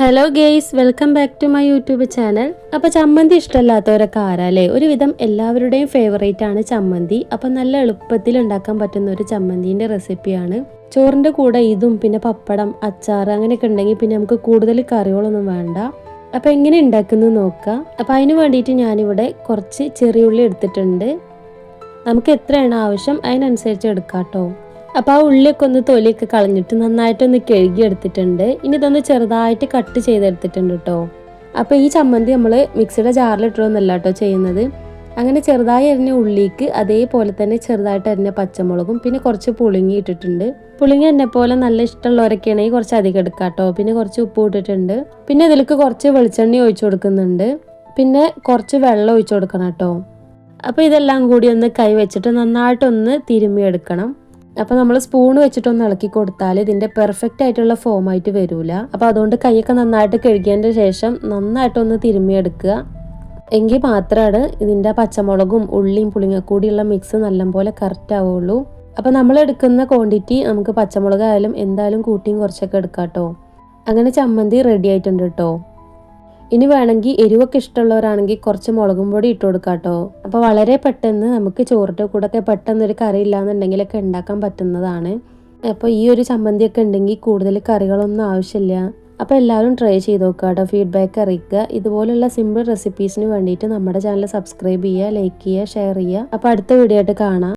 Hello guys welcome back to my YouTube channel അപ്പോൾ ചമ്മന്തി ഇഷ്ടമല്ലാത്തവരൊക്കെ ആരാല്ലേ? ഒരുവിധം എല്ലാവരുടെയും ഫേവറേറ്റ് ആണ് ചമ്മന്തി. അപ്പോൾ നല്ല എളുപ്പത്തിൽ ഉണ്ടാക്കാൻ പറ്റുന്ന ഒരു ചമ്മന്തിന്റെ റെസിപ്പിയാണ് ചോറിന്റെ കൂടെ ഇതും പിന്നെ പപ്പടം അച്ചാർ അങ്ങനെയൊക്കെ ഉണ്ടെങ്കിൽ പിന്നെ നമുക്ക് കൂടുതൽ കറികളൊന്നും വേണ്ട. അപ്പോൾ എങ്ങനെ ഉണ്ടാക്കുന്നത് നോക്കുക അപ്പോൾ അതിന് വേണ്ടിയിട്ട് ഞാനിവിടെ കുറച്ച് ചെറിയുള്ളി എടുത്തിട്ടുണ്ട്. നമുക്ക് എത്രയാണ് ആവശ്യം? അതിനനുസരിച്ച് എടുക്കാം കേട്ടോ അപ്പോൾ ആ ഉള്ളിയൊക്കെ ഒന്ന് തൊലിയൊക്കെ കളഞ്ഞിട്ട് നന്നായിട്ടൊന്ന് കഴുകി എടുത്തിട്ടുണ്ട് ഇനി ഇതൊന്ന് ചെറുതായിട്ട് കട്ട് ചെയ്തെടുത്തിട്ടുണ്ട് കേട്ടോ അപ്പോൾ ഈ ചമ്മന്തി നമ്മൾ മിക്സിയുടെ ജാറിലിട്ടൊന്നല്ല കേട്ടോ ചെയ്യുന്നത്. അങ്ങനെ ചെറുതായി അരിഞ്ഞ ഉള്ളിക്ക് അതേപോലെ തന്നെ ചെറുതായിട്ട് അരിഞ്ഞ പച്ചമുളകും പിന്നെ കുറച്ച് പുളിങ്ങി ഇട്ടിട്ടുണ്ട്. പുളിങ്ങി എന്നെ പോലെ നല്ല ഇഷ്ടമുള്ളവരൊക്കെയാണെങ്കിൽ കുറച്ച് അധികം എടുക്കാം കേട്ടോ പിന്നെ കുറച്ച് ഉപ്പ് ഇട്ടിട്ടുണ്ട്. പിന്നെ ഇതിലേക്ക് കുറച്ച് വെളിച്ചെണ്ണ ഒഴിച്ചു കൊടുക്കുന്നുണ്ട്. പിന്നെ കുറച്ച് വെള്ളം ഒഴിച്ചു കൊടുക്കണം കേട്ടോ അപ്പോൾ ഇതെല്ലാം കൂടി ഒന്ന് കൈ വെച്ചിട്ട് നന്നായിട്ടൊന്ന് തിരുമ്മി എടുക്കണം അപ്പോൾ നമ്മൾ സ്പൂൺ വെച്ചിട്ടൊന്ന് ഇളക്കി കൊടുത്താൽ ഇതിന്റെ പെർഫെക്റ്റ് ആയിട്ടുള്ള ഫോം ആയിട്ട് വരില്ല അപ്പോൾ അതുകൊണ്ട് കൈയൊക്കെ നന്നായിട്ട് കഴുകിയതിന്റെ ശേഷം നന്നായിട്ടൊന്ന് തിരുമ്മിയെടുക്കുക. എങ്കിൽ മാത്രമാണ് ഇതിന്റെ പച്ചമുളകും ഉള്ളിയും പുളിങ്ങക്കൂടിയുള്ള മിക്സ് നല്ലപോലെ കറക്റ്റ് ആവുള്ളൂ. അപ്പോൾ നമ്മൾ എടുക്കുന്ന ക്വാണ്ടിറ്റി നമുക്ക് പച്ചമുളക് ആയാലും എന്തായാലും കൂട്ടിയും കുറച്ചൊക്കെ എടുക്കാം കേട്ടോ അങ്ങനെ ചമ്മന്തി റെഡി ആയിട്ടുണ്ട് കേട്ടോ ഇനി വേണമെങ്കിൽ എരിവൊക്കെ ഇഷ്ടമുള്ളവരാണെങ്കിൽ കുറച്ച് മുളകും പൊടി ഇട്ട് കൊടുക്കാം കേട്ടോ. അപ്പോൾ വളരെ പെട്ടെന്ന് നമുക്ക് ചോറിന്റെ പെട്ടെന്ന് ഒരു കറി ഇല്ലാന്നുണ്ടെങ്കിലൊക്കെ ഉണ്ടാക്കാൻ പറ്റുന്നതാണ്. അപ്പോൾ ഈ ഒരു ചമ്മന്തിയൊക്കെ ഉണ്ടെങ്കിൽ കൂടുതൽ കറികളൊന്നും ആവശ്യമില്ല. അപ്പോൾ എല്ലാവരും ട്രൈ ചെയ്ത് നോക്കുക കേട്ടോ ഫീഡ്ബാക്ക് അറിയിക്കുക. ഇതുപോലുള്ള സിമ്പിൾ റെസിപ്പീസിന് വേണ്ടിയിട്ട് നമ്മുടെ ചാനൽ സബ്സ്ക്രൈബ് ചെയ്യുക ലൈക്ക് ചെയ്യുക ഷെയർ ചെയ്യുക. അപ്പോൾ അടുത്ത വീഡിയോ ആയിട്ട് കാണാം.